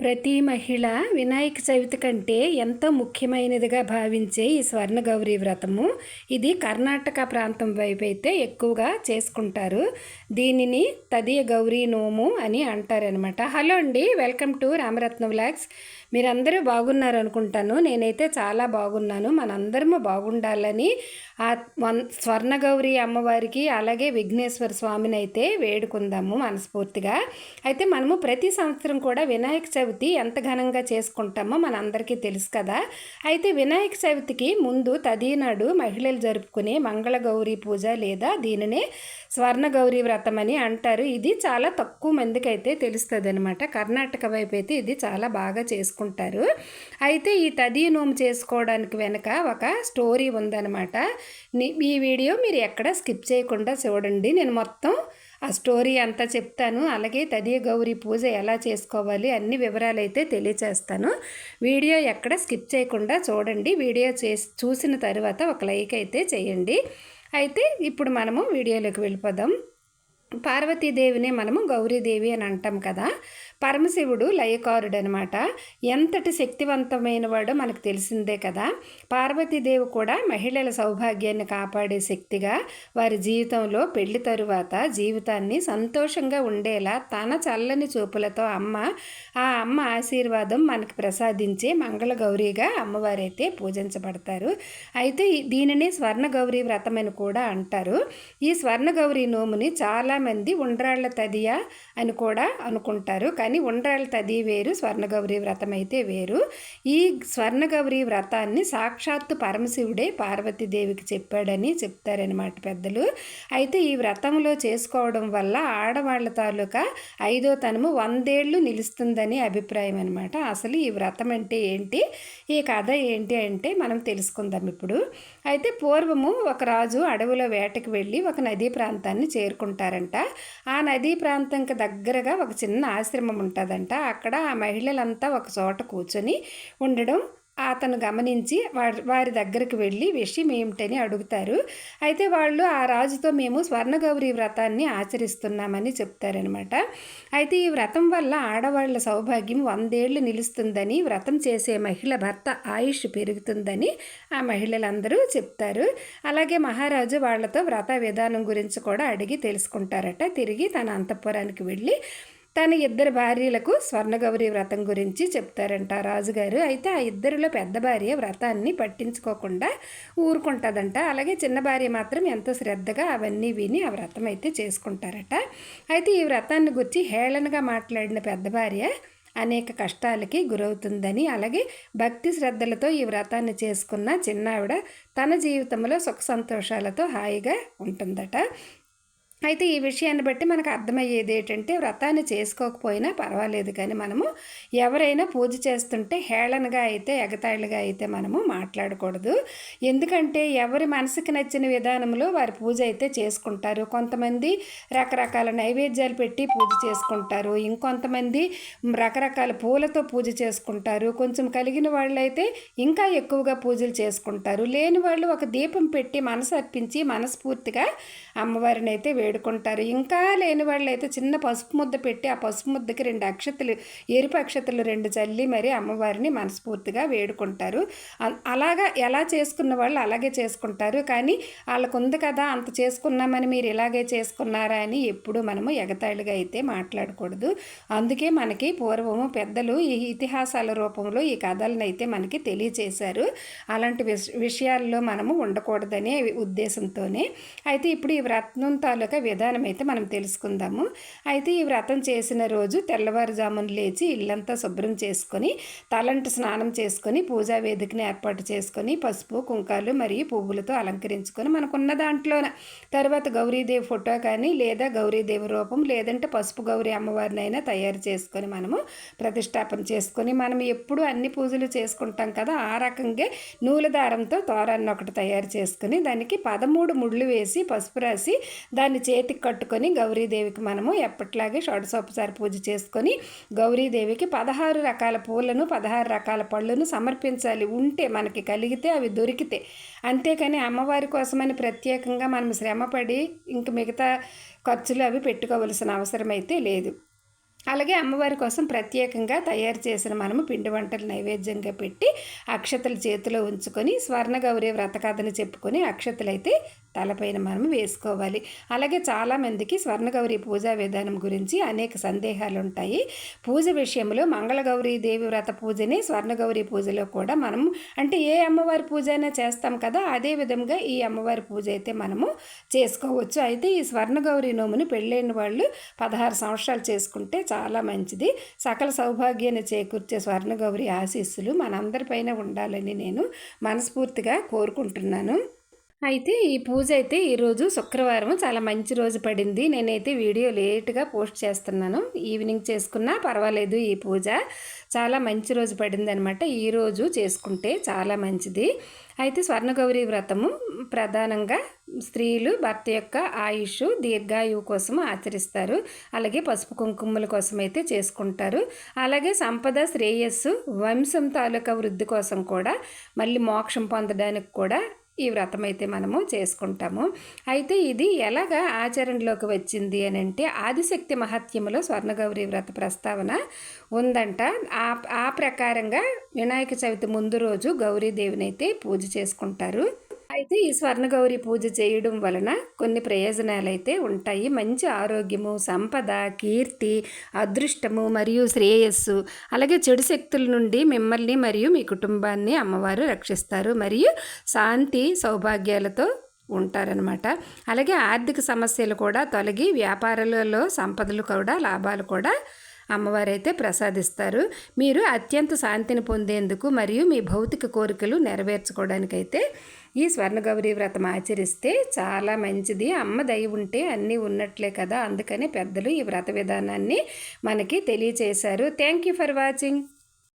ప్రతి మహిళ వినాయక చవితి కంటే ఎంతో ముఖ్యమైనదిగా భావించే ఈ స్వర్ణ గౌరీ వ్రతము ఇది కర్ణాటక ప్రాంతం వైపు అయితే ఎక్కువగా చేసుకుంటారు. దీనిని తదియ గౌరీ నోము అని అంటారనమాట హలో అండి వెల్కమ్ టు రామరత్న వ్లాగ్స్. మీరందరూ బాగున్నారు అనుకుంటాను. నేనైతే చాలా బాగున్నాను. మనందరము బాగుండాలని ఆ స్వర్ణగౌరి అమ్మవారికి అలాగే విఘ్నేశ్వర స్వామిని అయితే వేడుకుందాము మనస్ఫూర్తిగా. అయితే మనము ప్రతి సంవత్సరం కూడా వినాయక చవితి ఎంత ఘనంగా చేసుకుంటామో మనందరికీ తెలుసు కదా. అయితే వినాయక చవితికి ముందు తదీనాడు మహిళలు జరుపుకునే మంగళగౌరి పూజ లేదా దీనినే స్వర్ణగౌరి వ్రతం అని అంటారు. ఇది చాలా తక్కువ మందికి అయితే తెలుస్తుంది అనమాట కర్ణాటక వైపు అయితే ఇది చాలా బాగా చేసుకుంటారు. అయితే ఈ తదీనోము చేసుకోవడానికి వెనక ఒక స్టోరీ ఉందన్నమాట. ఈ వీడియో మీరు ఎక్కడ స్కిప్ చేయకుండా చూడండి. నేను మొత్తం ఆ స్టోరీ అంతా చెప్తాను. అలాగే తదియ గౌరీ పూజ ఎలా చేసుకోవాలి అన్ని వివరాలు అయితే తెలియచేస్తాను. వీడియో ఎక్కడ స్కిప్ చేయకుండా చూడండి. వీడియో చేసి చూసిన తర్వాత ఒక లైక్ అయితే చేయండి. అయితే ఇప్పుడు మనము వీడియోలోకి వెళ్ళిపోదాం. పార్వతీదేవినే మనము గౌరీదేవి అని అంటాం కదా. పరమశివుడు లయకారుడు అనమాట ఎంతటి శక్తివంతమైన వాడో మనకు తెలిసిందే కదా. పార్వతీదేవి కూడా మహిళల సౌభాగ్యాన్ని కాపాడే శక్తిగా వారి జీవితంలో పెళ్ళి తరువాత జీవితాన్ని సంతోషంగా ఉండేలా తన చల్లని చూపులతో అమ్మ ఆ అమ్మ ఆశీర్వాదం మనకు ప్రసాదించే మంగళ గౌరీగా అమ్మవారైతే పూజించబడతారు. అయితే దీనిని స్వర్ణ గౌరీ వ్రతం అని కూడా అంటారు. ఈ స్వర్ణ గౌరీ నోముని చాలామంది ఉండ్రాళ్ళ తదియ అని కూడా అనుకుంటారు. కానీ ఉండ్రాళ్ళ తది వేరు స్వర్ణగౌరి వ్రతం అయితే వేరు. ఈ స్వర్ణగౌరి వ్రతాన్ని సాక్షాత్తు పరమశివుడే పార్వతీదేవికి చెప్పాడని చెప్తారనమాట పెద్దలు. అయితే ఈ వ్రతంలో చేసుకోవడం వల్ల ఆడవాళ్ళ తాలూకా ఐదో తనము వందేళ్ళు నిలుస్తుందని అభిప్రాయం అనమాట అసలు ఈ వ్రతం అంటే ఏంటి? ఈ కథ ఏంటి అంటే మనం తెలుసుకుందాం ఇప్పుడు. అయితే పూర్వము ఒక రాజు అడవిలో వేటకు వెళ్ళి ఒక నదీ ప్రాంతాన్ని చేరుకుంటారంట. ఆ నదీ ప్రాంతంకి దగ్గరగా ఒక చిన్న ఆశ్రమం ఉంటుందంట. అక్కడ ఆ మహిళలంతా ఒక చోట కూర్చొని ఉండడం అతను గమనించి వారి వారి దగ్గరికి వెళ్ళి విషయం ఏమిటని అడుగుతారు. అయితే వాళ్ళు ఆ రాజుతో మేము స్వర్ణగౌరి వ్రతాన్ని ఆచరిస్తున్నామని చెప్తారనమాట అయితే ఈ వ్రతం వల్ల ఆడవాళ్ళ సౌభాగ్యం వందేళ్ళు నిలుస్తుందని వ్రతం చేసే మహిళ భర్త ఆయుష్ పెరుగుతుందని ఆ మహిళలందరూ చెప్తారు. అలాగే మహారాజు వాళ్ళతో వ్రత విధానం గురించి కూడా అడిగి తెలుసుకుంటారట. తిరిగి తన అంతఃపురానికి వెళ్ళి తన ఇద్దరు భార్యలకు స్వర్ణగౌరి వ్రతం గురించి చెప్తారంట రాజుగారు. అయితే ఆ ఇద్దరిలో పెద్ద భార్య వ్రతాన్ని పట్టించుకోకుండా ఊరుకుంటుందంట. అలాగే చిన్న భార్య మాత్రం ఎంతో శ్రద్ధగా అవన్నీ విని ఆ వ్రతం అయితే చేసుకుంటారట. అయితే ఈ వ్రతాన్ని గురించి హేళనగా మాట్లాడిన పెద్ద భార్య అనేక కష్టాలకి గురవుతుందని అలాగే భక్తి శ్రద్ధలతో ఈ వ్రతాన్ని చేసుకున్న చిన్నావిడ తన జీవితంలో సుఖ సంతోషాలతో హాయిగా ఉంటుందట. అయితే ఈ విషయాన్ని బట్టి మనకు అర్థమయ్యేది ఏంటంటే వ్రతాన్ని చేసుకోకపోయినా పర్వాలేదు. కానీ మనము ఎవరైనా పూజ చేస్తుంటే హేళనగా అయితే ఎగతాళిగా అయితే మనము మాట్లాడకూడదు. ఎందుకంటే ఎవరి మనసుకి నచ్చిన విధానంలో వారి పూజ అయితే చేసుకుంటారు. కొంతమంది రకరకాల నైవేద్యాలు పెట్టి పూజ చేసుకుంటారు. ఇంకొంతమంది రకరకాల పూలతో పూజ చేసుకుంటారు. కొంచెం కలిగిన వాళ్ళైతే ఇంకా ఎక్కువగా పూజలు చేసుకుంటారు. లేని వాళ్ళు ఒక దీపం పెట్టి మనసు అర్పించి మనస్ఫూర్తిగా అమ్మవారిని అయితే వేడుకుంటారు. ఇంకా లేని వాళ్ళు అయితే చిన్న పసుపు ముద్ద పెట్టి ఆ పసుపు ముద్దకి రెండు అక్షతలు ఎరుపు అక్షతలు రెండు చల్లి మరి అమ్మవారిని మనస్ఫూర్తిగా వేడుకుంటారు. అలాగా ఎలా చేసుకున్న వాళ్ళు అలాగే చేసుకుంటారు. కానీ వాళ్ళకు ఉంది కదా అంత చేసుకున్నామని మీరు ఇలాగే చేసుకున్నారా అని ఎప్పుడు మనము ఎగతాళిగా అయితే మాట్లాడకూడదు. అందుకే మనకి పూర్వము పెద్దలు ఈ ఇతిహాసాల రూపంలో ఈ కథలను అయితే మనకి తెలియచేశారు. అలాంటి విషయాల్లో మనము ఉండకూడదనే ఉద్దేశంతోనే. అయితే ఇప్పుడు ఈ వ్రతం తాలూకా విధానం అయితే మనం తెలుసుకుందాము. అయితే ఈ వ్రతం చేసిన రోజు తెల్లవారుజామున లేచి ఇల్లంతా శుభ్రం చేసుకొని తలంట స్నానం చేసుకొని పూజా వేదికని ఏర్పాటు చేసుకొని పసుపు కుంకాలు మరియు పువ్వులతో అలంకరించుకొని మనకున్న దాంట్లోన తర్వాత గౌరీదేవి ఫోటో కానీ లేదా గౌరీదేవి రూపం లేదంటే పసుపు గౌరీ అమ్మవారినైనా తయారు చేసుకొని మనము ప్రతిష్టాపన చేసుకొని మనం ఎప్పుడు అన్ని పూజలు చేసుకుంటాం కదా ఆ రకంగా నూల దారంతో తోరాన్ని ఒకటి తయారు చేసుకుని దానికి పదమూడు ముళ్ళు వేసి పసుపు రాసి దాన్ని చేతికి కట్టుకొని గౌరీదేవికి మనము ఎప్పట్లాగే షోడశోపచారి పూజ చేసుకొని గౌరీదేవికి పదహారు రకాల పూలను పదహారు రకాల పళ్ళను సమర్పించాలి. ఉంటే మనకి కలిగితే అవి దొరికితే. అంతేకాని అమ్మవారి కోసమని ప్రత్యేకంగా మనం శ్రమపడి ఇంక మిగతా ఖర్చులు అవి పెట్టుకోవలసిన అవసరం అయితే లేదు. అలాగే అమ్మవారి కోసం ప్రత్యేకంగా తయారు చేసిన మనము పిండి వంటలు నైవేద్యంగా పెట్టి అక్షతలు చేతిలో ఉంచుకొని స్వర్ణగౌరి వ్రతకథను చెప్పుకొని అక్షతలు అయితే తలపైన మనం వేసుకోవాలి. అలాగే చాలామందికి స్వర్ణగౌరి పూజా విధానం గురించి అనేక సందేహాలు ఉంటాయి పూజ విషయంలో మంగళగౌరి దేవి వ్రత పూజని స్వర్ణగౌరి పూజలో కూడా మనం అంటే ఏ అమ్మవారి పూజ అయినా చేస్తాం కదా అదే విధంగా ఈ అమ్మవారి పూజ అయితే మనము చేసుకోవచ్చు. అయితే ఈ స్వర్ణగౌరి నోముని పెళ్ళైన వాళ్ళు పదహారు సంవత్సరాలు చేసుకుంటే చాలా మంచిది. సకల సౌభాగ్యాన్ని చేకూర్చే స్వర్ణగౌరి ఆశీస్సులు మనందరిపైన ఉండాలని నేను మనస్ఫూర్తిగా కోరుకుంటున్నాను. అయితే ఈ పూజ అయితే ఈరోజు శుక్రవారం చాలా మంచి రోజు పడింది. నేనైతే వీడియో లేట్గా పోస్ట్ చేస్తున్నాను. ఈవినింగ్ చేసుకున్నా పర్వాలేదు ఈ పూజ. చాలా మంచి రోజు పడింది అనమాట ఈరోజు చేసుకుంటే చాలా మంచిది. అయితే స్వర్ణగౌరి వ్రతము ప్రధానంగా స్త్రీలు భర్త యొక్క ఆయుష్ దీర్ఘాయువు కోసం ఆచరిస్తారు. అలాగే పసుపు కుంకుమల కోసం అయితే చేసుకుంటారు. అలాగే సంపద శ్రేయస్సు వంశం తాలూకా వృద్ధి కోసం కూడా మళ్ళీ మోక్షం పొందడానికి కూడా ఈ వ్రతం అయితే మనము చేసుకుంటాము. అయితే ఇది ఎలాగా ఆచరణలోకి వచ్చింది అని అంటే ఆదిశక్తి మహత్యములో స్వర్ణగౌరి వ్రత ప్రస్తావన ఉందంట. ఆ ఆ ప్రకారంగా వినాయక చవితి ముందు రోజు గౌరీదేవిని అయితే పూజ చేసుకుంటారు. అయితే ఈ స్వర్ణగౌరి పూజ చేయడం వలన కొన్ని ప్రయోజనాలు అయితే ఉంటాయి. మంచి ఆరోగ్యము సంపద కీర్తి అదృష్టము మరియు శ్రేయస్సు అలాగే చెడు శక్తుల నుండి మిమ్మల్ని మరియు మీ కుటుంబాన్ని అమ్మవారు రక్షిస్తారు. మరియు శాంతి సౌభాగ్యాలతో ఉంటారనమాట అలాగే ఆర్థిక సమస్యలు కూడా తొలగి వ్యాపారాలలో సంపదలు కూడా లాభాలు కూడా అమ్మవారైతే ప్రసాదిస్తారు. మీరు అత్యంత శాంతిని పొందేందుకు మరియు మీ భౌతిక కోరికలు నెరవేర్చుకోవడానికైతే ఈ స్వర్ణగౌరి వ్రతం ఆచరిస్తే చాలా మంచిది. అమ్మ దయ ఉంటే అన్నీ ఉన్నట్లే కదా. అందుకని పెద్దలు ఈ వ్రత విధానాన్ని మనకి తెలియచేశారు. Thank you for watching